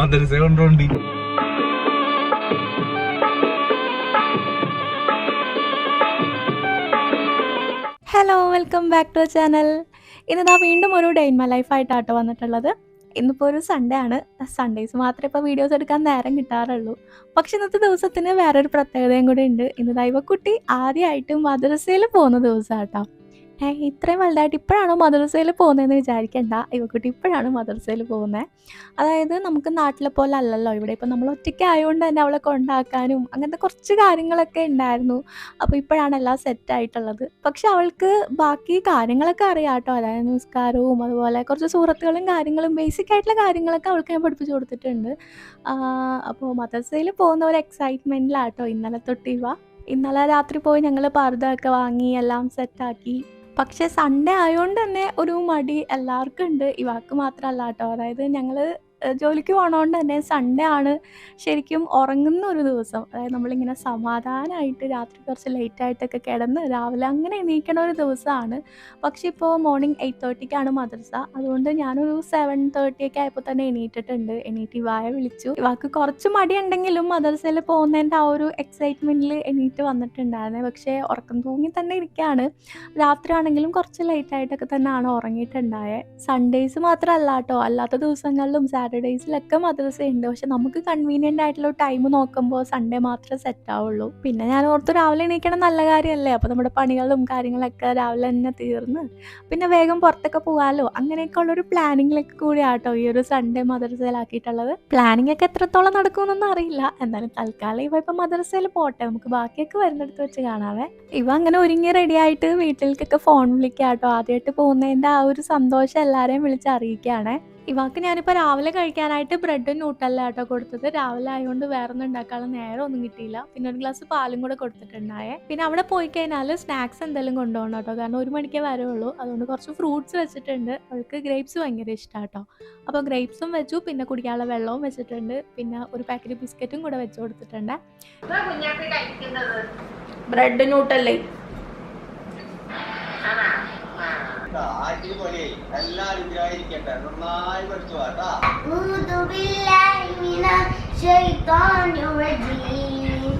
Madrasa കൊണ്ടോണ്ടി hello welcome back to channel ഇന്നിതാ വീണ്ടും ഒരു ഡേ ഇൻ മൈ ലൈഫായിട്ടാട്ടോ വന്നിട്ടുള്ളത്. ഇന്നിപ്പോൾ ഒരു സൺഡേ ആണ്. സൺഡേസ് മാത്രമേ ഇപ്പോൾ വീഡിയോസ് എടുക്കാൻ നേരം കിട്ടാറുള്ളൂ. പക്ഷെ ഇന്നത്തെ ദിവസത്തിന് വേറൊരു പ്രത്യേകതയും കൂടെ ഉണ്ട്. ഇന്ന് ദൈവക്കുട്ടി ആദ്യമായിട്ട് മദ്രസയിൽ പോകുന്ന ദിവസമാണ് കേട്ടോ ഇത്രയും വലുതായിട്ട് ഇപ്പോഴാണോ മദ്രസയിൽ പോകുന്നതെന്ന് വിചാരിക്കണ്ട. ഇവക്കുട്ടി ഇപ്പോഴാണ് മദ്രസയിൽ പോകുന്നത് അതായത് നമുക്ക് നാട്ടിലെ പോലെ അല്ലല്ലോ. ഇവിടെ ഇപ്പം നമ്മൾ ഒറ്റയ്ക്ക് ആയതുകൊണ്ട് തന്നെ അവളെ കൊണ്ടാക്കാനും അങ്ങനത്തെ കുറച്ച് കാര്യങ്ങളൊക്കെ ഉണ്ടായിരുന്നു. അപ്പോൾ ഇപ്പോഴാണ് എല്ലാം സെറ്റ് ആയിട്ടുള്ളത്. പക്ഷെ അവൾക്ക് ബാക്കി കാര്യങ്ങളൊക്കെ അറിയാം കേട്ടോ. അതായത് നിസ്കാരവും അതുപോലെ കുറച്ച് സുഹൃത്തുക്കളും കാര്യങ്ങളും ബേസിക് ആയിട്ടുള്ള കാര്യങ്ങളൊക്കെ അവൾക്ക് ഞാൻ പഠിപ്പിച്ചു കൊടുത്തിട്ടുണ്ട്. അപ്പോൾ മദ്രസയിൽ പോകുന്ന ഒരു എക്സൈറ്റ്മെന്റിലാട്ടോ ഇന്നലെ തൊട്ട് ഇവ. ഇന്നലെ രാത്രി പോയി ഞങ്ങൾ പർദ്ദ ഒക്കെ വാങ്ങി എല്ലാം സെറ്റാക്കി പക്ഷേ സൺഡേ ആയതുകൊണ്ട് തന്നെ ഒരു മടി എല്ലാവർക്കും ഉണ്ട് ഇവാക്ക് മാത്രമല്ല കേട്ടോ അതായത് ഞങ്ങൾ ജോലിക്ക് പോകണോണ്ട് തന്നെ സൺഡേ ആണ് ശരിക്കും ഉറങ്ങുന്ന ഒരു ദിവസം. അതായത് നമ്മളിങ്ങനെ സമാധാനമായിട്ട് രാത്രി കുറച്ച് ലേറ്റ് ആയിട്ടൊക്കെ കിടന്ന് രാവിലെ അങ്ങനെ എണീക്കണ ഒരു ദിവസമാണ് പക്ഷെ ഇപ്പോൾ മോർണിംഗ് എയ്റ്റ് തേർട്ടിക്കാണ് മദ്രസ. അതുകൊണ്ട് ഞാനൊരു സെവൻ തേർട്ടി ഒക്കെ ആയപ്പോൾ തന്നെ എണീറ്റിട്ടുണ്ട്. എണീറ്റ് ഇവായ വിളിച്ചു. ഇവാക്ക് കുറച്ച് മടിയുണ്ടെങ്കിലും മദ്രസയിൽ പോകുന്നതിന്റെ ആ ഒരു എക്സൈറ്റ്മെന്റിൽ എണീറ്റ് വന്നിട്ടുണ്ടായിരുന്നത് പക്ഷേ ഉറക്കം തൂങ്ങി തന്നെ ഇരിക്കുകയാണ് രാത്രി ആണെങ്കിലും കുറച്ച് ലേറ്റ് ആയിട്ടൊക്കെ തന്നെയാണ് ഉറങ്ങിയിട്ടുണ്ടായത് സൺഡേയ്സ് മാത്രമല്ല കേട്ടോ. അല്ലാത്ത ദിവസങ്ങളിലും സാറ്റർഡേയ്സിലൊക്കെ മദ്രസ ഉണ്ട് പക്ഷെ നമുക്ക് കൺവീനിയന്റ് ആയിട്ടുള്ള ടൈം നോക്കുമ്പോൾ സൺഡേ മാത്രമേ സെറ്റ് ആവുള്ളൂ. പിന്നെ ഞാൻ ഓർത്ത് രാവിലെ എണീക്കണം നല്ല കാര്യമല്ലേ? അപ്പോൾ നമ്മുടെ പണികളും കാര്യങ്ങളൊക്കെ രാവിലെ തന്നെ തീർന്ന്. പിന്നെ വേഗം പുറത്തൊക്കെ പോകാമല്ലോ അങ്ങനെയൊക്കെ ഉള്ളൊരു പ്ലാനിങ്ങിലൊക്കെ കൂടി ആട്ടോ ഈ ഒരു സൺഡേ മദ്രസയിലാക്കിയിട്ടുള്ളത്. പ്ലാനിങ് ഒക്കെ എത്രത്തോളം നടക്കുമെന്നൊന്നും അറിയില്ല. എന്നാലും തൽക്കാലം ഇവ ഇപ്പം മദ്രസയിൽ പോട്ടെ. നമുക്ക് ബാക്കിയൊക്കെ വരുന്നിടത്ത് വെച്ച് കാണാവേ. ഇവ അങ്ങനെ ഒരുങ്ങി റെഡി ആയിട്ട് വീട്ടിലേക്കൊക്കെ ഫോൺ വിളിക്കാം കേട്ടോ ആദ്യമായിട്ട് പോകുന്നതിന്റെ ആ ഒരു സന്തോഷം എല്ലാവരെയും വിളിച്ച് ഇവാക്ക് ഞാനിപ്പോൾ രാവിലെ കഴിക്കാനായിട്ട് ബ്രെഡും നൂട്ടല്ല കേട്ടോ കൊടുത്തത്. രാവിലെ ആയതുകൊണ്ട് വേറെ ഒന്നും ഉണ്ടാക്കാനുള്ള നേരം ഒന്നും കിട്ടിയില്ല. പിന്നെ ഒരു ഗ്ലാസ് പാലും കൂടെ കൊടുത്തിട്ടുണ്ടായേ. പിന്നെ അവിടെ പോയി കഴിഞ്ഞാൽ സ്നാക്സ് എന്തെങ്കിലും കൊണ്ടുപോകണം കേട്ടോ. കാരണം ഒരു മണിക്കേ വരുള്ളൂ. അതുകൊണ്ട് കുറച്ച് ഫ്രൂട്ട്സ് വെച്ചിട്ടുണ്ട്. അവൾക്ക് ഗ്രേപ്സ് ഭയങ്കര ഇഷ്ടമാണ് കേട്ടോ. അപ്പോൾ ഗ്രേപ്സും വെച്ചു. പിന്നെ കുടിക്കാനുള്ള വെള്ളവും വെച്ചിട്ടുണ്ട്. പിന്നെ ഒരു പാക്കറ്റ് ബിസ്ക്കറ്റും കൂടെ വെച്ച് കൊടുത്തിട്ടുണ്ട്. ബ്രെഡ് ന്യൂട്ടല്ലേ ആണോ ആ ആറ്റിൽ പോലെ എല്ലാരും ഇതിലായിരിക്കട്ടെ നന്നായി പഠിച്ചു കേട്ടാ أعوذ بالله من الشيطان الرجيم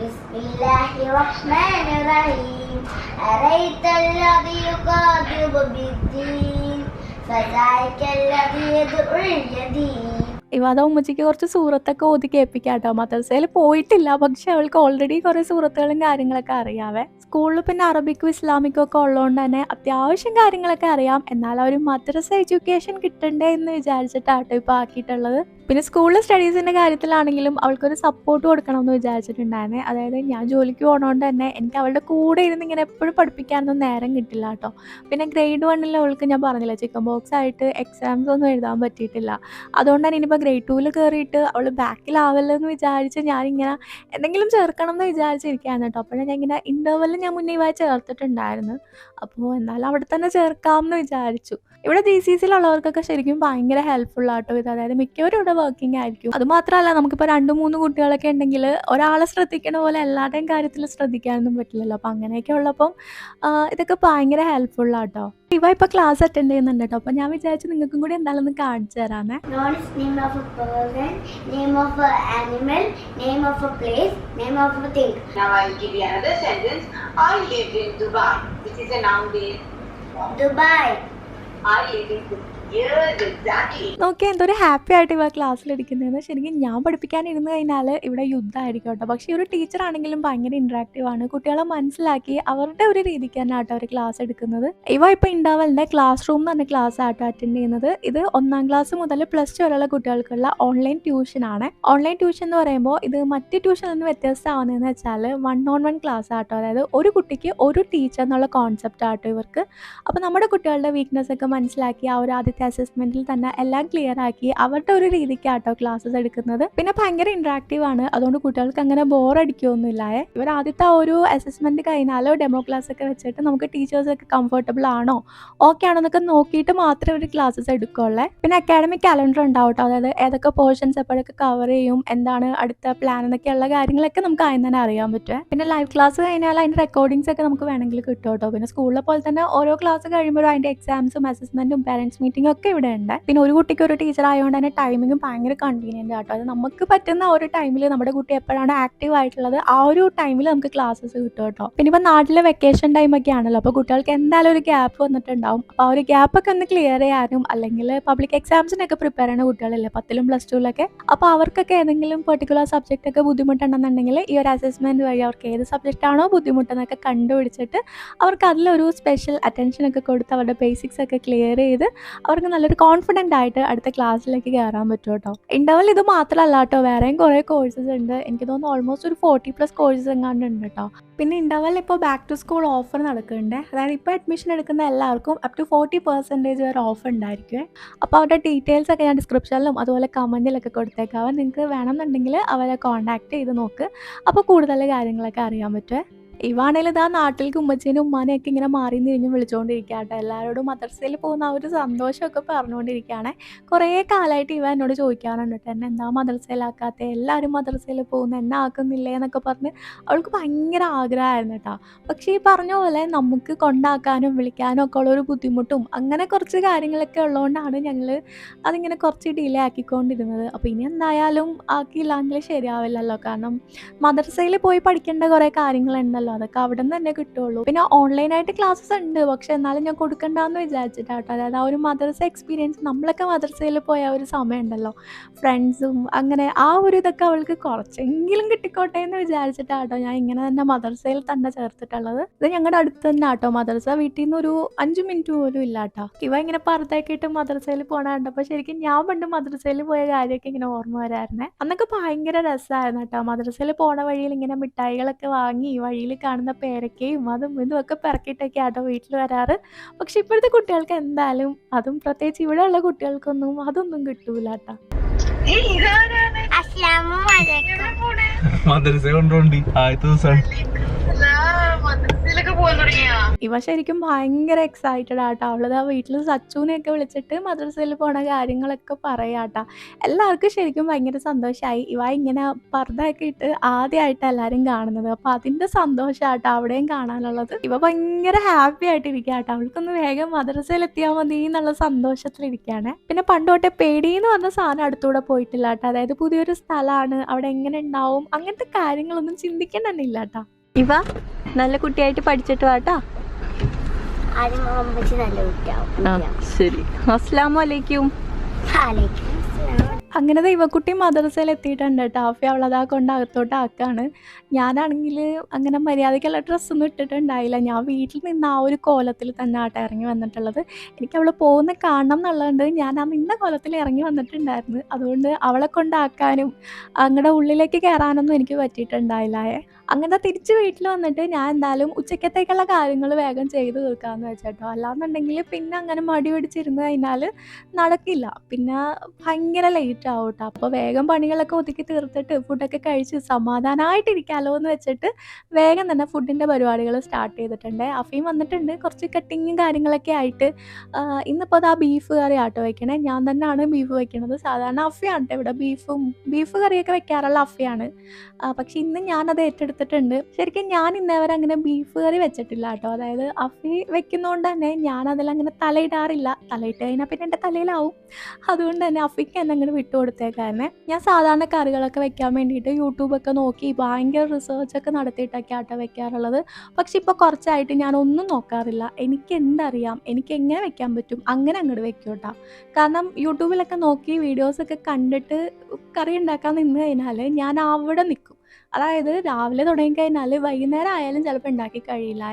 بسم الله الرحمن الرحيم أريت الذي يكذب بالدين فذلك الذي يدعو اليتيم ഇവ അതാ ഉമ്മച്ചിക്ക് കുറച്ച് സൂറത്തൊക്കെ ഓതി കേൾപ്പിക്കാം കേട്ടോ മദ്രസയിൽ പോയിട്ടില്ല. പക്ഷെ അവൾക്ക് ഓൾറെഡി കുറേ സൂറത്തുകളും കാര്യങ്ങളൊക്കെ അറിയാവേ. സ്കൂളിൽ പിന്നെ അറബിക്കും ഇസ്ലാമിക്കും ഒക്കെ ഉള്ളതുകൊണ്ട് തന്നെ അത്യാവശ്യം കാര്യങ്ങളൊക്കെ അറിയാം. എന്നാൽ ഒരു മദ്രസ എഡ്യൂക്കേഷൻ കിട്ടണ്ടേ എന്ന് വിചാരിച്ചിട്ടാട്ടോ ഇപ്പോൾ ആക്കിയിട്ടുള്ളത്. പിന്നെ സ്കൂളിലെ സ്റ്റഡീസിന്റെ കാര്യത്തിലാണെങ്കിലും അവൾക്കൊരു സപ്പോർട്ട് കൊടുക്കണം എന്ന് വിചാരിച്ചിട്ടുണ്ടായിരുന്നേ. അതായത് ഞാൻ ജോലിക്ക് പോകണോണ്ട് തന്നെ എനിക്ക് അവളുടെ കൂടെ ഇരുന്ന് ഇങ്ങനെ എപ്പോഴും പഠിപ്പിക്കാനൊന്നും നേരം കിട്ടില്ല കേട്ടോ. പിന്നെ ഗ്രേഡ് വണ്ണിൽ അവൾക്ക് ഞാൻ പറഞ്ഞില്ല ചിക്കൻ ബോക്സ് ആയിട്ട് എക്സാംസ് ഒന്നും എഴുതാൻ പറ്റിയിട്ടില്ല. അതുകൊണ്ട് തന്നെ ഇനിയിപ്പോൾ ഗ്രേഡ് ടൂവിൽ കയറിയിട്ട് അവൾ ബാക്കിലാവല്ലെന്ന് വിചാരിച്ച് ഞാനിങ്ങനെ എന്തെങ്കിലും ചേർക്കണം എന്ന് വിചാരിച്ചിരിക്കുകയാണ് കേട്ടോ. അപ്പോഴാണ് ഞാൻ ഇങ്ങനെ ഇന്റർവെല്ലിൽ ഞാൻ മുന്നേ ഇവായി ചേർത്തിട്ടുണ്ടായിരുന്നു. അപ്പോൾ എന്നാലും അവിടെ തന്നെ ചേർക്കാം എന്ന് വിചാരിച്ചു. ഇവിടെ ജി സി സിയിലുള്ളവർക്കൊക്കെ ശരിക്കും ഭയങ്കര ഹെൽപ്ഫുൾ ആട്ടോ ഇത്. അതായത് മിക്കവരും ഇവിടെ വർക്കിംഗ് ആയിരിക്കും. അത് മാത്രമല്ല നമുക്കിപ്പോൾ രണ്ട് മൂന്ന് കുട്ടികളൊക്കെ ഉണ്ടെങ്കിൽ ഒരാളെ ശ്രദ്ധിക്കണ പോലെ എല്ലാവരുടെയും കാര്യത്തിൽ ശ്രദ്ധിക്കാനൊന്നും പറ്റില്ലല്ലോ. അപ്പം അങ്ങനെയൊക്കെ ഉള്ളപ്പം ഇതൊക്കെ ഭയങ്കര ഹെൽപ്ഫുൾ ആട്ടോ. ഇവ ഇപ്പൊ ക്ലാസ് അറ്റൻഡ് ചെയ്യുന്നുണ്ട് കേട്ടോ. അപ്പം ഞാൻ വിചാരിച്ചു നിങ്ങൾക്കും കൂടി എന്തായാലും ഒന്ന് കാണിച്ചു തരാമേ. Known are able to നോക്കി എന്തൊരു ഹാപ്പി ആയിട്ട് ഇവ ക്ലാസ്സിലിരിക്കുന്നതെന്ന് ശരിക്കും ഞാൻ പഠിപ്പിക്കാൻ ഇരുന്ന് കഴിഞ്ഞാൽ ഇവിടെ യുദ്ധമായിരിക്കും കേട്ടോ. പക്ഷേ ഒരു ടീച്ചർ ആണെങ്കിലും ഭയങ്കര ഇൻട്രാക്റ്റീവ് ആണ്. കുട്ടികളെ മനസ്സിലാക്കി അവരുടെ ഒരു രീതിക്ക് തന്നെ ആട്ടോ അവർ ക്ലാസ് എടുക്കുന്നത്. ഇവ ഇപ്പോൾ ഉണ്ടാവലിന്റെ ക്ലാസ് റൂം എന്ന് പറഞ്ഞ ക്ലാസ് ആട്ടോ അറ്റൻഡ് ചെയ്യുന്നത്. ഇത് ഒന്നാം ക്ലാസ് മുതൽ പ്ലസ് ടു വരെയുള്ള കുട്ടികൾക്കുള്ള ഓൺലൈൻ ട്യൂഷൻ ആണ്. ഓൺലൈൻ ട്യൂഷൻ എന്ന് പറയുമ്പോൾ ഇത് മറ്റ് ട്യൂഷനിൽ നിന്ന് വ്യത്യസ്തമാവുന്നതെന്ന് വെച്ചാൽ വൺ ഓൺ വൺ ക്ലാസ് ആട്ടോ. അതായത് ഒരു കുട്ടിക്ക് ഒരു ടീച്ചർ എന്നുള്ള കോൺസെപ്റ്റ് ആട്ടോ ഇവർക്ക്. അപ്പോൾ നമ്മുടെ കുട്ടികളുടെ വീക്ക്നെസ് ഒക്കെ മനസ്സിലാക്കി ആ ഒരു ആദ്യത്തെ അസസ്മെന്റിൽ തന്നെ എല്ലാം ക്ലിയർ ആക്കി അവരുടെ ഒരു രീതിക്കാട്ടോ ക്ലാസ്സസ് എടുക്കുന്നത്. പിന്നെ ഭയങ്കര ഇന്ററാക്റ്റീവ് ആണ്. അതുകൊണ്ട് കുട്ടികൾക്ക് അങ്ങനെ ബോർ അടിക്കുകയൊന്നുമില്ല. ഇവർ ആദ്യത്തെ ഒരു അസസ്മെന്റ് കഴിഞ്ഞാലോ ഡെമോ ക്ലാസ് ഒക്കെ വെച്ചിട്ട് നമുക്ക് ടീച്ചേഴ്സ് ഒക്കെ കംഫർട്ടബിൾ ആണോ ഓക്കെ ആണോ എന്നൊക്കെ നോക്കിയിട്ട് മാത്രമേ ഒരു ക്ലാസ്സസ് എടുക്കുള്ളേ പിന്നെ അക്കാഡമിക് കാലണ്ടർ ഉണ്ടാവും കേട്ടോ അതായത് ഏതൊക്കെ പോർഷൻസ് എപ്പോഴൊക്കെ കവർ ചെയ്യും എന്താണ് അടുത്ത പ്ലാൻ എന്നൊക്കെയുള്ള കാര്യങ്ങളൊക്കെ നമുക്ക് ആദ്യം തന്നെ അറിയാൻ പറ്റും. പിന്നെ ലൈവ് ക്ലാസ് കഴിഞ്ഞാൽ അതിന്റെ റെക്കോർഡിങ്സ് ഒക്കെ നമുക്ക് വേണമെങ്കിൽ കിട്ടും കേട്ടോ. പിന്നെ സ്കൂളിലെ പോലെ തന്നെ ഓരോ ക്ലാസ് കഴിയുമ്പോഴും അതിന്റെ എക്സാംസും അസസ്മെന്റും പാരന്റ്സ് മീറ്റിംഗ് ഒക്കെ ഇവിടെ ഉണ്ട്. പിന്നെ ഒരു കുട്ടിക്ക് ഒരു ടീച്ചർ ആയതുകൊണ്ട് തന്നെ ടൈമിംഗ് ഭയങ്കര കൺവീനിയന്റ് ആട്ടോ. അത് നമുക്ക് പറ്റുന്ന ആ ഒരു ടൈമിൽ നമ്മുടെ കുട്ടി എപ്പോഴാണ് ആക്റ്റീവ് ആയിട്ടുള്ളത് ആ ഒരു ടൈമിൽ നമുക്ക് ക്ലാസ്സസ് കിട്ടും കേട്ടോ. പിന്നെ ഇപ്പം നാട്ടിലെ വെക്കേഷൻ ടൈമൊക്കെ ആണല്ലോ. അപ്പോൾ കുട്ടികൾക്ക് എന്തായാലും ഒരു ഗ്യാപ്പ് വന്നിട്ടുണ്ടാവും. അപ്പോൾ ആ ഒരു ഗ്യാപ്പൊക്കെ ഒന്ന് ക്ലിയർ ചെയ്യാനും അല്ലെങ്കിൽ പബ്ലിക് എക്സാംസിനൊക്കെ പ്രിപ്പയർ ചെയ്യുന്ന കുട്ടികളല്ലേ പത്തിലും പ്ലസ് ടുവിലൊക്കെ അപ്പോൾ അവർക്കൊക്കെ ഏതെങ്കിലും പെർട്ടിക്കുലർ സബ്ജക്റ്റ് ഒക്കെ ബുദ്ധിമുട്ടുണ്ടെന്നുണ്ടെങ്കിൽ ഈ ഒരു അസസ്മെന്റ് വഴി അവർക്ക് ഏത് സബ്ജക്റ്റ് ആണോ ബുദ്ധിമുട്ടെന്നൊക്കെ കണ്ടുപിടിച്ചിട്ട് അവർക്ക് അതിലൊരു സ്പെഷ്യൽ അറ്റൻഷൻ ഒക്കെ കൊടുത്ത് അവരുടെ ബേസിക്സ് ഒക്കെ ക്ലിയർ ചെയ്ത് അവർക്ക് നല്ലൊരു കോൺഫിഡന്റ് ആയിട്ട് അടുത്ത ക്ലാസ്സിലേക്ക് കയറാൻ പറ്റും കേട്ടോ. ഇന്റർവൽ ഇത് മാത്രമല്ല കേട്ടോ വേറെയും കുറേ കോഴ്സസ് ഉണ്ട്. എനിക്ക് തോന്നുന്നു ഓൾമോസ്റ്റ് ഒരു ഫോർട്ടി പ്ലസ് കോഴ്സസ് എങ്ങാണ്ട് ഉണ്ട് കേട്ടോ. പിന്നെ ഇന്റർവൽ ഇപ്പോൾ ബാക്ക് ടു സ്കൂൾ ഓഫർ നടക്കുന്നുണ്ട്. അതായത് ഇപ്പോൾ അഡ്മിഷൻ എടുക്കുന്ന എല്ലാവർക്കും അപ് ടു ഫോർട്ടി പെർസെന്റേജ് വരെ ഓഫർ ഉണ്ടായിരിക്കും. അപ്പോൾ അവരുടെ ഡീറ്റെയിൽസ് ഒക്കെ ഞാൻ ഡിസ്ക്രിപ്ഷനിലും അതുപോലെ കമന്റിലൊക്കെ കൊടുത്തേക്കാം. നിങ്ങൾക്ക് വേണമെന്നുണ്ടെങ്കിൽ അവരെ കോൺടാക്ട് ചെയ്ത് നോക്ക്. അപ്പോൾ കൂടുതൽ കാര്യങ്ങളൊക്കെ അറിയാൻ പറ്റുമേ ഇവാണേലും ഇതാ നാട്ടിലേക്ക് ഉമ്മച്ചേനും ഉമ്മാനെയൊക്കെ ഇങ്ങനെ മാറി തിരിഞ്ഞും വിളിച്ചുകൊണ്ടിരിക്കുക കേട്ടോ എല്ലാവരോടും മദ്രസയിൽ പോകുന്ന ആ ഒരു സന്തോഷമൊക്കെ പറഞ്ഞുകൊണ്ടിരിക്കുകയാണ്. കുറേ കാലമായിട്ട് ഇവ എന്നോട് ചോദിക്കാറുണ്ട് കേട്ടോ എന്നെ എന്താ മദ്രസയിലാക്കാത്ത എല്ലാവരും മദ്രസയിൽ പോകുന്ന എന്നെ ആക്കുന്നില്ലേ? എന്നൊക്കെ പറഞ്ഞ് അവൾക്ക് ഭയങ്കര ആഗ്രഹമായിരുന്നു കേട്ടോ. പക്ഷേ ഈ പറഞ്ഞ പോലെ നമുക്ക് കൊണ്ടാക്കാനും വിളിക്കാനും ഒക്കെ ഉള്ളൊരു ബുദ്ധിമുട്ടും അങ്ങനെ കുറച്ച് കാര്യങ്ങളൊക്കെ ഉള്ളതുകൊണ്ടാണ് ഞങ്ങൾ അതിങ്ങനെ കുറച്ച് ഡിലേ ആക്കിക്കൊണ്ടിരുന്നത്. അപ്പോൾ ഇനി എന്തായാലും ആക്കിയില്ലെങ്കിൽ ശരിയാവില്ലല്ലോ. കാരണം മദ്രസയിൽ പോയി പഠിക്കേണ്ട കുറേ കാര്യങ്ങളുണ്ടല്ലോ. അതൊക്കെ അവിടെ നിന്ന് തന്നെ കിട്ടുള്ളൂ. പിന്നെ ഓൺലൈനായിട്ട് ക്ലാസ്സസ് ഉണ്ട്. പക്ഷെ എന്നാലും ഞാൻ കൊടുക്കണ്ടെന്ന് വിചാരിച്ചിട്ടാട്ടോ. അതായത് ആ ഒരു മദ്രസ എക്സ്പീരിയൻസ് നമ്മളൊക്കെ മദ്രസയിൽ പോയ ഒരു ഒരു സമയമുണ്ടല്ലോ. ഫ്രണ്ട്സും അങ്ങനെ ആ ഒരു ഇതൊക്കെ അവൾക്ക് കുറച്ചെങ്കിലും കിട്ടിക്കോട്ടെ എന്ന് വിചാരിച്ചിട്ടാട്ടോ ഞാൻ ഇങ്ങനെ തന്നെ മദ്രസയിൽ തന്നെ ചേർത്തിട്ടുള്ളത്. ഇത് ഞങ്ങളുടെ അടുത്ത് തന്നെ ആട്ടോ മദ്രസ വീട്ടിൽ നിന്ന് ഒരു അഞ്ച് മിനിറ്റ് പോലും ഇല്ല കേട്ടോ ഇവ ഇങ്ങനെ പറത്തേക്കിട്ട് മദ്രസയിൽ അപ്പൊ ശരിക്കും ഞാൻ പണ്ട് മദ്രസയിൽ പോയ കാര്യമൊക്കെ ഇങ്ങനെ ഓർമ്മ വരായിരുന്നേ അന്നൊക്കെ ഭയങ്കര രസമായിരുന്നു കേട്ടോ മദ്രസയിൽ പോണ വഴിയിൽ ഇങ്ങനെ മിഠായികളൊക്കെ വാങ്ങി വഴിയിൽ കാണുന്ന പേരക്കയും അതും ഇതും ഒക്കെ പിറക്കിയിട്ടൊക്കെ ആട്ടോ വീട്ടിൽ വരാറ്. പക്ഷെ ഇപ്പോഴത്തെ കുട്ടികൾക്ക് എന്തായാലും അതും പ്രത്യേകിച്ച് ഇവിടെയുള്ള കുട്ടികൾക്കൊന്നും അതൊന്നും കിട്ടൂല കേട്ടോ അസ്സലാമു അലൈക്കും മദ്രസ കൊണ്ടോണ്ടി. ആദ്യത്തെ ഇവ ശരിക്കും ഭയങ്കര എക്സൈറ്റഡ് ആട്ടോ. ആ വീട്ടിൽ സച്ചുവിനെയൊക്കെ വിളിച്ചിട്ട് മദ്രസയിൽ പോണ കാര്യങ്ങളൊക്കെ പറയാട്ടാ. എല്ലാവർക്കും ശരിക്കും ഭയങ്കര സന്തോഷമായി ഇവ ഇങ്ങനെ പർദ്ദയൊക്കെ ഇട്ട് ആദ്യമായിട്ട് എല്ലാവരും കാണുന്നത്. അപ്പോൾ അതിന്റെ സന്തോഷമാട്ടോ അവിടെയും കാണാനുള്ളത്. ഇവ ഭയങ്കര ഹാപ്പി ആയിട്ടിരിക്കുക കേട്ടോ അവൾക്കൊന്ന് വേഗം മദ്രസയിൽ എത്തിയാൽ മതി എന്നുള്ള സന്തോഷത്തിലിരിക്കുകയാണ് പിന്നെ പണ്ട് തൊട്ടേ പേടി എന്ന് പറഞ്ഞ സാധനം അടുത്തൂടെ പോയിട്ടില്ല കേട്ടോ അതായത് പുതിയൊരു സ്ഥലമാണ് അവിടെ എങ്ങനെ ഉണ്ടാവും? അങ്ങനത്തെ കാര്യങ്ങളൊന്നും ചിന്തിക്കാൻ തന്നെ ഇല്ല കേട്ടോ ഇവ നല്ല കുട്ടിയായിട്ട് പഠിച്ചിട്ട് വാട്ടാ ശരി. അസ്സാം വലൈക്കും. അങ്ങനെ ദൈവക്കുട്ടി മദ്രസയിൽ എത്തിയിട്ടുണ്ട് ആഫി അവളതാ കൊണ്ട് അകത്തോട്ട് ആക്കാണ്. ഞാനാണെങ്കിൽ അങ്ങനെ മര്യാദയ്ക്കുള്ള ഡ്രസ്സൊന്നും ഇട്ടിട്ടുണ്ടായില്ല. ഞാൻ വീട്ടിൽ നിന്ന് ആ ഒരു കോലത്തിൽ തന്നെ ആട്ട ഇറങ്ങി വന്നിട്ടുള്ളത്. എനിക്ക് അവൾ പോകുന്ന കാണണം എന്നുള്ളതുകൊണ്ട് ഞാൻ ആ നിന്ന കോലത്തിൽ ഇറങ്ങി വന്നിട്ടുണ്ടായിരുന്നു. അതുകൊണ്ട് അവളെ കൊണ്ടാക്കാനും അങ്ങടെ ഉള്ളിലേക്ക് കയറാനൊന്നും എനിക്ക് പറ്റിയിട്ടുണ്ടായില്ലായേ അങ്ങനെ തിരിച്ച് വീട്ടിൽ വന്നിട്ട് ഞാൻ എന്തായാലും ഉച്ചക്കത്തേക്കുള്ള കാര്യങ്ങൾ വേഗം ചെയ്ത് തീർക്കാമെന്ന് വെച്ചേട്ടോ. അല്ലാന്നുണ്ടെങ്കിൽ പിന്നെ അങ്ങനെ മടി പിടിച്ചിരുന്ന് കഴിഞ്ഞാൽ നടക്കില്ല. പിന്നെ ഭയങ്കര ലേറ്റ് ആവും കേട്ടോ അപ്പോൾ വേഗം പണികളൊക്കെ ഒതുക്കി തീർത്തിട്ട് ഫുഡൊക്കെ കഴിച്ച് സമാധാനമായിട്ടിരിക്കാമല്ലോ എന്ന് വെച്ചിട്ട് വേഗം തന്നെ ഫുഡിന്റെ പരിപാടികൾ സ്റ്റാർട്ട് ചെയ്തിട്ടുണ്ട്. അഫീം വന്നിട്ടുണ്ട്. കുറച്ച് കട്ടിങ്ങും കാര്യങ്ങളൊക്കെ ആയിട്ട് ഇന്നിപ്പോൾ അതാ ബീഫ് കറി ആട്ടോ വെക്കണേ. ഞാൻ തന്നെയാണ് ബീഫ് വയ്ക്കണത് സാധാരണ അഫിയാണ് ഇവിടെ ബീഫും ബീഫ് കറിയൊക്കെ വെക്കാറുള്ള അഫിയാണ്. പക്ഷെ ഇന്ന് ഞാനത് ഏറ്റെടുത്തിട്ടുണ്ട് ശരിക്കും ഞാൻ ഇന്നേവരെ അങ്ങനെ ബീഫ് കറി വെച്ചിട്ടില്ല കേട്ടോ. അതായത് അഫി വെക്കുന്നതുകൊണ്ട് തന്നെ ഞാൻ അതിൽ അങ്ങനെ തലയിടാറില്ല. തലയിട്ട് കഴിഞ്ഞാൽ പിന്നെ എന്റെ തലയിലാവും. അതുകൊണ്ട് തന്നെ അഫിക്ക് എന്നെ അങ്ങനെ വിട്ടുകൊടുത്തേക്കാരനെ ഞാൻ സാധാരണ കറികളൊക്കെ വെക്കാൻ വേണ്ടിയിട്ട് യൂട്യൂബൊക്കെ നോക്കി ഭയങ്കര റിസർച്ചൊക്കെ നടത്തിയിട്ടൊക്കെ ആട്ടോ വെക്കാറുള്ളത്. പക്ഷെ ഇപ്പോൾ കുറച്ചായിട്ട് ഞാൻ ഒന്നും നോക്കാറില്ല. എനിക്ക് എന്തറിയാം? എനിക്ക് എങ്ങനെ വെക്കാൻ പറ്റും? അങ്ങനെ അങ്ങോട്ട് വെക്കും കേട്ടോ. കാരണം യൂട്യൂബിലൊക്കെ നോക്കി വീഡിയോസൊക്കെ കണ്ടിട്ട് കറി ഉണ്ടാക്കാൻ നിന്ന് കഴിഞ്ഞാൽ ഞാൻ അവിടെ നിൽക്കും അതായത് രാവിലെ തുടങ്ങി കഴിഞ്ഞാൽ വൈകുന്നേരം ആയാലും ചിലപ്പോൾ ഉണ്ടാക്കി കഴിയില്ല.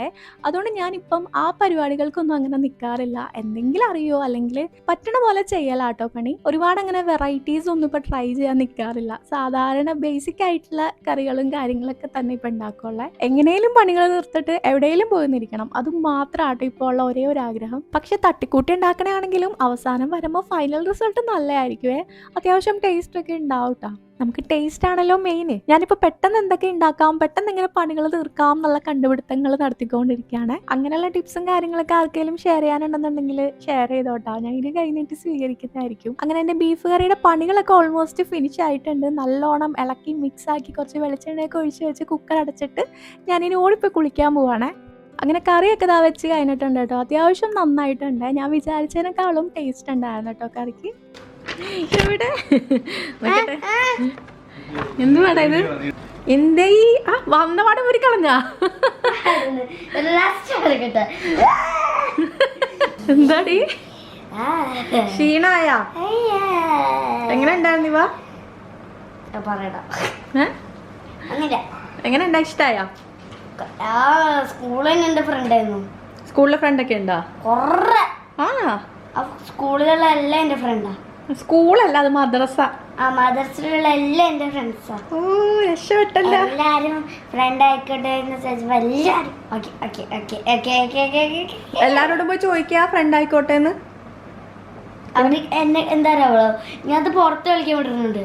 അതുകൊണ്ട് ഞാനിപ്പം ആ പരിപാടികൾക്കൊന്നും അങ്ങനെ നിൽക്കാറില്ല എന്തെങ്കിലും അറിയോ? അല്ലെങ്കിൽ പറ്റണ പോലെ ചെയ്യലാട്ടോ പണി. ഒരുപാട് അങ്ങനെ വെറൈറ്റീസ് ഒന്നും ഇപ്പോൾ ട്രൈ ചെയ്യാൻ നിൽക്കാറില്ല സാധാരണ ബേസിക് ആയിട്ടുള്ള കറികളും കാര്യങ്ങളൊക്കെ തന്നെ ഇപ്പം ഉണ്ടാക്കുള്ളേ. എങ്ങനെയും പണികൾ നിർത്തിട്ട് എവിടെയെങ്കിലും പോയി നിൽക്കണം അത് മാത്രമാട്ടോ ഇപ്പോൾ ഉള്ള ഒരേ ഒരു ആഗ്രഹം. പക്ഷെ തട്ടിക്കൂട്ടി ഉണ്ടാക്കണയാണെങ്കിലും അവസാനം വരുമ്പോൾ ഫൈനൽ റിസൾട്ട് നല്ലതായിരിക്കുമേ അത്യാവശ്യം ടേസ്റ്റ് ഒക്കെ ഉണ്ടാവും ട്ടോ. നമുക്ക് ടേസ്റ്റ് ആണല്ലോ മെയിൻ ഞാനിപ്പോൾ പെട്ടെന്ന് എന്തൊക്കെ ഉണ്ടാക്കാം പെട്ടെന്ന് ഇങ്ങനെ പണികൾ തീർക്കാം എന്നുള്ള കണ്ടുപിടുത്തങ്ങൾ നടത്തിക്കൊണ്ടിരിക്കുകയാണ് അങ്ങനെയുള്ള ടിപ്സും കാര്യങ്ങളൊക്കെ ആർക്കെങ്കിലും ഷെയർ ചെയ്യാനുണ്ടെന്നുണ്ടെങ്കിൽ ഷെയർ ചെയ്തോട്ടാ. ഞാൻ ഇത് കഴിഞ്ഞിട്ട് സ്വീകരിക്കുന്നതായിരിക്കും. അങ്ങനെ എന്റെ ബീഫ് കറിയുടെ പണികളൊക്കെ ഓൾമോസ്റ്റ് ഫിനിഷ് ആയിട്ടുണ്ട്. നല്ലോണം ഇളക്കി മിക്സ് ആക്കി കുറച്ച് വെളിച്ചെണ്ണയൊക്കെ ഒഴിച്ച് വെച്ച് കുക്കർ അടച്ചിട്ട് ഞാനിനി ഓടിപ്പോയി കുളിക്കാൻ പോവാണ്. അങ്ങനെ കറിയൊക്കെ ഇതാ വെച്ച് കഴിഞ്ഞിട്ടുണ്ട് കേട്ടോ. അത്യാവശ്യം നന്നായിട്ടുണ്ട്. ഞാൻ വിചാരിച്ചതിനേക്കാളും ടേസ്റ്റ് ഉണ്ടായിരുന്നു കേട്ടോ കറിക്ക്. ഇവിടെ എന്ത് എന്തുവാടാ ഇത്? എന്തേ ഈ ആ വന്ന പാടെ ഒരു കളഞ്ഞാ. എന്താടി. ക്ഷീണായ? എങ്ങനെ ഉണ്ടായിരുന്നു ഇവ? എങ്ങനെ ഉണ്ടാ? ഇഷ്ടായ? സ്കൂളിൽ എന്റെ ഫ്രണ്ട് ആയിരുന്നു. സ്കൂളിലെ ഫ്രണ്ട് ഒക്കെ ഉണ്ടോ? കൊറേ. ആ എല്ലാം എന്റെ ഫ്രണ്ടാ സ്കൂളല്ല അത് മദ്രസ. ആ മദ്രസയിലുള്ള എല്ലാം എന്റെ ഫ്രണ്ട്സാ. ഓ രക്ഷപ്പെട്ടല്ല. എല്ലാരും ഫ്രണ്ട് ആയിക്കോട്ടെ എന്ന് ചോദിച്ചപ്പോ എല്ലാരും. Okay okay okay okay okay okay okay എല്ലാരോടും പോയി ചോദിക്കാ ഫ്രണ്ട് ആയിക്കോട്ടെ എന്ന്. അവർ എന്നെ എന്താ പറയുക ഞാൻ അത് പുറത്ത് കളിക്കാൻ വിടുന്നുണ്ട്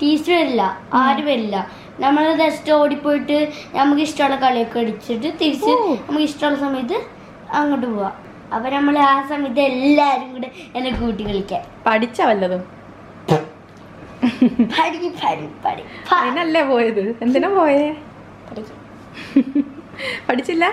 ടീച്ചർ വരില്ല ആരും വരില്ല. നമ്മൾ ജസ്റ്റ് ഓടിപ്പോയിട്ട് നമുക്ക് ഇഷ്ടമുള്ള കളിയൊക്കെ അടിച്ചിട്ട് തിരിച്ച് നമുക്ക് ഇഷ്ടമുള്ള സമയത്ത് അങ്ങോട്ട് പോവാം. അപ്പൊ നമ്മൾ ആ സമയത്ത് എല്ലാരും കൂടെ എന്നെ കൂട്ടി കളിക്കാൻ. പഠിച്ച വല്ലതും? പടി പടി പടി അതിനല്ലേ പോയത്? എന്തിനാ പോയേ? പഠിച്ചില്ല?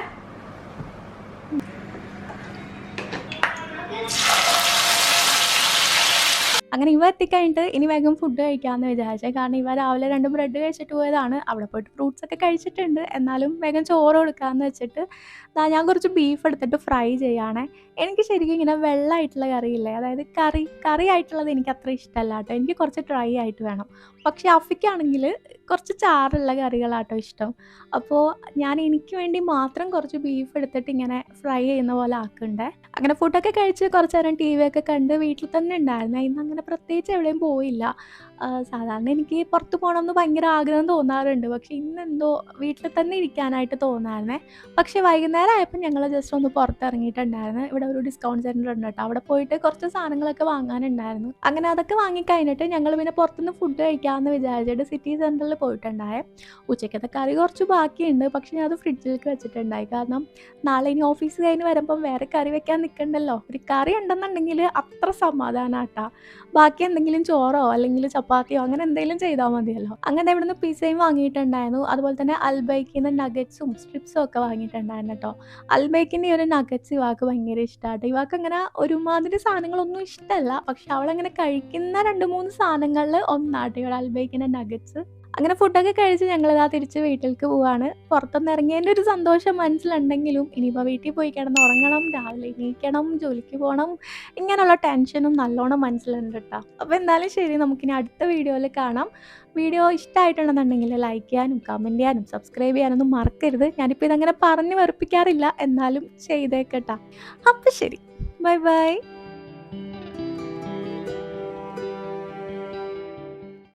അങ്ങനെ ഇവ എത്തിക്കഴിഞ്ഞിട്ട് ഇനി വേഗം ഫുഡ് കഴിക്കാമെന്ന് വിചാരിച്ചത് കാരണം ഇവ രാവിലെ രണ്ട് ബ്രെഡ് കഴിച്ചിട്ട് പോയതാണ്. അവിടെ പോയിട്ട് ഫ്രൂട്ട്സ് ഒക്കെ കഴിച്ചിട്ടുണ്ട്. എന്നാലും വേഗം ചോറ് കൊടുക്കാമെന്ന് വെച്ചിട്ട് ഞാൻ കുറച്ച് ബീഫ് എടുത്തിട്ട് ഫ്രൈ ചെയ്യുകയാണേ എനിക്ക് ശരിക്കും ഇങ്ങനെ വെള്ളമായിട്ടുള്ള കറിയില്ലേ? അതായത് കറി കറി ആയിട്ടുള്ളത് എനിക്ക് അത്ര ഇഷ്ടമല്ല കേട്ടോ. എനിക്ക് കുറച്ച് ഡ്രൈ ആയിട്ട് വേണം. പക്ഷേ അഫിക്കാണെങ്കിൽ കുറച്ച് ചാറുള്ള കറികളാട്ടോ ഇഷ്ടം. അപ്പോൾ ഞാൻ എനിക്ക് വേണ്ടി മാത്രം കുറച്ച് ബീഫ് എടുത്തിട്ട് ഇങ്ങനെ ഫ്രൈ ചെയ്യുന്ന പോലെ ആക്കണ്ടേ? അങ്ങനെ ഫുഡൊക്കെ കഴിച്ച് കുറച്ച് നേരം ടി വി ഒക്കെ കണ്ട് വീട്ടിൽ തന്നെ ഉണ്ടായിരുന്നു. ഇന്ന് അങ്ങനെ പ്രത്യേകിച്ച് എവിടെയും പോയില്ല. സാധാരണ എനിക്ക് പുറത്ത് പോകണമെന്ന് ഭയങ്കര ആഗ്രഹം തോന്നാറുണ്ട്. പക്ഷെ ഇന്നെന്തോ വീട്ടിൽ തന്നെ ഇരിക്കാനായിട്ട് തോന്നാറുണ്ട് പക്ഷെ വൈകുന്നേരം ആയപ്പോൾ ഞങ്ങൾ ജസ്റ്റ് ഒന്ന് പുറത്തിറങ്ങിയിട്ടുണ്ടായിരുന്നു. ഇവിടെ ഒരു ഡിസ്കൗണ്ട് സെന്റർ ഉണ്ട് കേട്ടോ. അവിടെ പോയിട്ട് കുറച്ച് സാധനങ്ങളൊക്കെ വാങ്ങാനുണ്ടായിരുന്നു. അങ്ങനെ അതൊക്കെ വാങ്ങിക്കഴിഞ്ഞിട്ട് ഞങ്ങൾ പിന്നെ പുറത്തുനിന്ന് ഫുഡ് കഴിക്കാമെന്ന് വിചാരിച്ചിട്ട് സിറ്റി സെന്ററിൽ പോയിട്ടുണ്ടായേ. ഉച്ചയ്ക്കത്തെ കറി കുറച്ച് ബാക്കിയുണ്ട്. പക്ഷെ ഞാൻ അത് ഫ്രിഡ്ജിലേക്ക് വെച്ചിട്ടുണ്ടായി. കാരണം നാളെ ഇനി ഓഫീസ് കഴിഞ്ഞ് വരുമ്പം വേറെ കറി വെക്കാൻ നിൽക്കണ്ടല്ലോ. ഒരു കറി ഉണ്ടെന്നുണ്ടെങ്കിൽ അത്ര സമാധാനാട്ടാ. ബാക്കി എന്തെങ്കിലും ചോറോ അല്ലെങ്കിൽ ചപ്പാത്തിയോ അങ്ങനെ എന്തെങ്കിലും ചെയ്താൽ മതിയല്ലോ. അങ്ങനെ ഇവിടുന്ന് പിസയും വാങ്ങിയിട്ടുണ്ടായിരുന്നു. അതുപോലെ തന്നെ അൽബൈക്കിന്ന് നഗറ്റ്സും സ്ട്രിപ്സും ഒക്കെ വാങ്ങിയിട്ടുണ്ടായിരുന്നു കേട്ടോ. അൽബൈക്കിന്റെ ഈ ഒരു നഗറ്റ്സ് ഇവാക്ക് ഭയങ്കര ഇഷ്ടമാട്ടോ ഇവാക്ക് അങ്ങനെ ഒരുമാതിരി സാധനങ്ങളൊന്നും ഇഷ്ടമല്ല പക്ഷെ അവളങ്ങനെ കഴിക്കുന്ന രണ്ട് മൂന്ന് സാധനങ്ങളിൽ ഒന്നാട്ടോ ഇവിടെ അൽബൈക്കിന്റെ നഗറ്റ്സ് അങ്ങനെ ഫുഡൊക്കെ കഴിച്ച് ഞങ്ങളിതാ തിരിച്ച് വീട്ടിലേക്ക് പോവാണ്. പുറത്തുനിന്ന് ഇറങ്ങിയതിന്റെ ഒരു സന്തോഷം മനസ്സിലുണ്ടെങ്കിലും ഇനിയിപ്പോൾ വീട്ടിൽ പോയി കിടന്ന് ഉറങ്ങണം രാവിലെ എണീക്കണം ജോലിക്ക് പോകണം ഇങ്ങനെയുള്ള ടെൻഷനും നല്ലോണം മനസ്സിലുണ്ട് കേട്ടോ. അപ്പോൾ എന്തായാലും ശരി നമുക്കിനി അടുത്ത വീഡിയോയിൽ കാണാം. വീഡിയോ ഇഷ്ടമായിട്ടുണ്ടെന്നുണ്ടെങ്കിൽ ലൈക്ക് ചെയ്യാനും കമന്റ് ചെയ്യാനും സബ്സ്ക്രൈബ് ചെയ്യാനൊന്നും മറക്കരുത്. ഞാനിപ്പോൾ ഇതങ്ങനെ പറഞ്ഞ് വെറുപ്പിക്കാറില്ല എന്നാലും ചെയ്തേക്കട്ടാ അപ്പോൾ ശരി ബൈ ബൈ